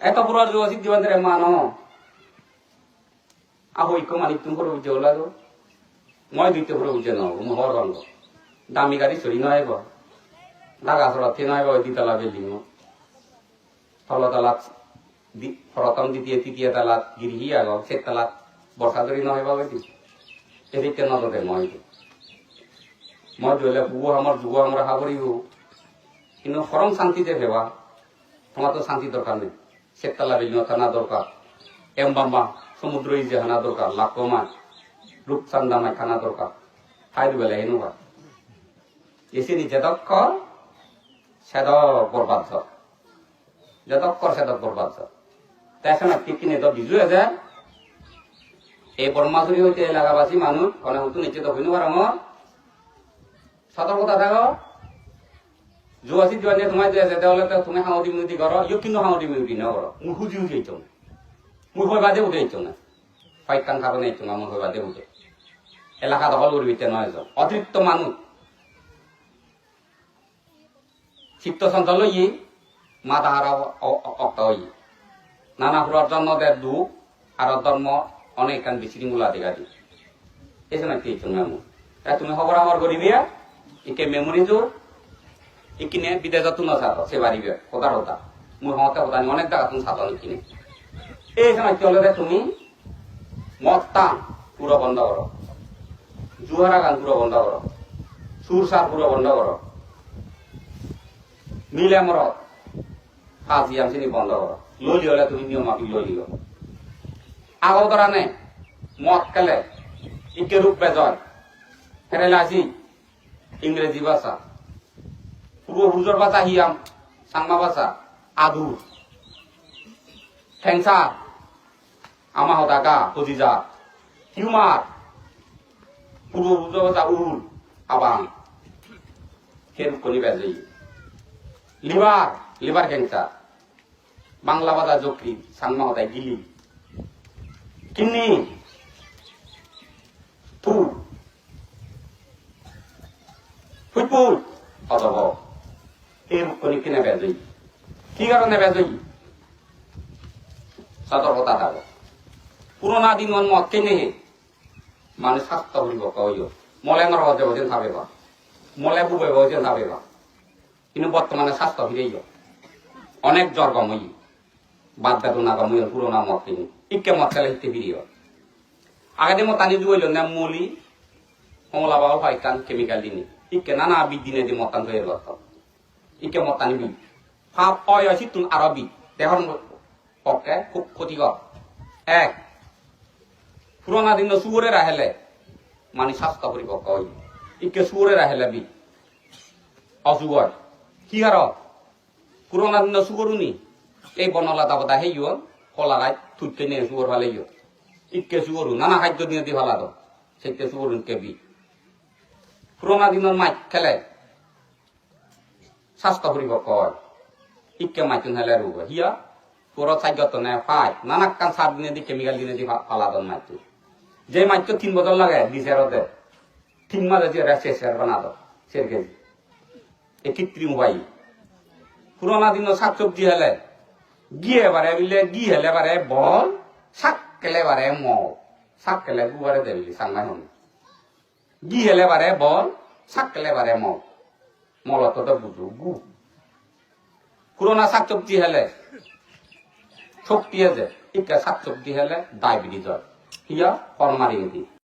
এত পুরো যোগাসি দিবান রে মানো আহো ইকো মানিক তুমি করে বুঝে ওলা তো মই দিতে করে বুঝে নাও মোহর রঙ দামি গাড়ি চড়ি নয় গো ঢাকা সরাতে নয় গো দ্বিতলা বিল্ডিং তলতলাত দি- প্রথম দ্বিতীয় তৃতীয় তালাত গিরিহি আগ সে তালাত বর্ষা ধরি নয় বাবা দি এদিকে নজরে মই দি। মই ধরিলে পুবো আমার যুব আমরা হাবরিব কিন্তু সরম শান্তিতে ভেবা তোমার তো শান্তি দরকার নেই সেতলা বিল্ডিং থানা দরকার এম বাম্বা সমুদ্র ইজে হানা দরকার লাকমা রূপচান্দামায় খানা দরকার খাইর বেলা এনেবা এসে নিচে দক্ষ সেদ বরবাদ সব যতক্ষর সেদক বরবাদ দেখেন কি কিনে তো বিজু আছে এই বর্মাচুরি হইতে এলাকাবাসী মানুষ কনে হতো নিচে হইনো পারম সতর্কতা থাকো। জুয়াশি জুয়ানি তোমার যে আছে তাহলে তুমি হাঁদি মিউটি করো ইও কিন্তু হাঁদি মিউটি ন করো মুই হুজি হুজি হইতো না মুই হই বাদে উঠে হইতো না ফাইট কান খাবে না না মুই বাদে উঠে। এলাকা দখল করবি তে নয় যাও। চিত্ত সঞ্চল ই, মাতা হারা অক্ত ই। নানা হুরার জন্ম দেয় দুঃখ আর ধর্ম অনেক কান বিশৃঙ্খলা দেখা দি এই সময় কি তুমি আমি তুমি খবর আমার করিবি ইকে মেমোরি জোর ইকিনে বিদেশত তুন সাত সে বাড়িবে কথা হতা মুই হতে হতা অনেক জায়গা তুমি সাত ইকিনে এই সময় হলে তুমি? মদ টান পুরো বন্ধ করো জুয়ারা গান পুরো বন্ধ করো সুর সার পুরো বন্ধ করো মিলে মর ফাঁসি আমছিনি বন্ধ করো ললি হলে তুমি নিয়ম মাফিক ললিও আগৰ কাৰণে মদ খেলে ইকে ৰূপ বেজয়। ফেৰেলে আজি ইংরেজি ভাষা। হুজুর ভাষা হিয়াম, সাংমা ভাষা আদুর ঠেংসা, আমা হতাকা হজিজা। হিউমার পূর্ব হুজুর ভাষা উল আবাং। খের কনি বেজই লিভার লিভার ক্যান্সার বাংলা ভাষা যকৃত সাংমা হতায় গিলি। কিন্নি রূপকনি কিনে বেজই কি কারণে বেজই সতর্কতা থাকো। পুরোনা দিন মন মত কেনে মানুষ স্বাস্থ্য হইব কইও মলে হজে হজে থাবে বা। মলে বুবে হজে থাবে বা। কিন্তু বর্তমানে স্বাস্থ্য ফিরেই অনেক জ্বর কমই বাদ বেদনা কমই পুরোনা মত কিনি। ইকে মত খেলে হিতে ফিরিও আগে দিয়ে মতানি জুয়াইল না মলি। কমলা বাবা কান কেমিক্যাল দিনে। ইকে নানা বিদ দিনে দি মতান হয়ে গেল ইকে মতানি বি ফাপ অয় আছে তুন আরবি। দেহর পক্ষে খুব ক্ষতিকর। এক, পুরোনা দিন সুরে রাহেলে মানে স্বাস্থ্য পরিপক্ক হই। ইকে সুরে রাহেলে বি। অসুগর কি হার পুরোনা দিন সুগরুনি এই বনলা দাবদা হেইও কলাগাই থুইতে নিয়ে সুগর ভালেইও ইকে সুগরু নানা খাদ্য দিয়ে দি ভালা তো সেইকে সুগরু কেবি পুরোনা দিনের মাইক খেলে। স্বাস্থ্য হয় ইকে মাইতুন হেলে রুব হিয়া পুরো সাজ্ঞত নে ফাই নানা কান সার দিনে দি কেমিক্যাল দিনে দি ফালাদন মাইতু যে মাইতো তিন বছর লাগে দিশেরতে তিন মাসে যে রেসে শের বানাদ শের কেজি। এ কৃত্রিম হওয়াই পুরোনা দিন শাক সবজি হেলে গিয়ে বারে বিলে গি হেলে বারে বল, শাক কেলে বারে ম শাক কেলে গুবারে দেবি সাংমাই গি হেলে বারে বল, শাক কেলে বারে ম মলত বুঝো, গু। পুরোনা শাক সবজি হেলে শক্তি আছে ইকা শাক সবজি হেলে, ডায়াবেটিস হিয়া। ফরমারিং দি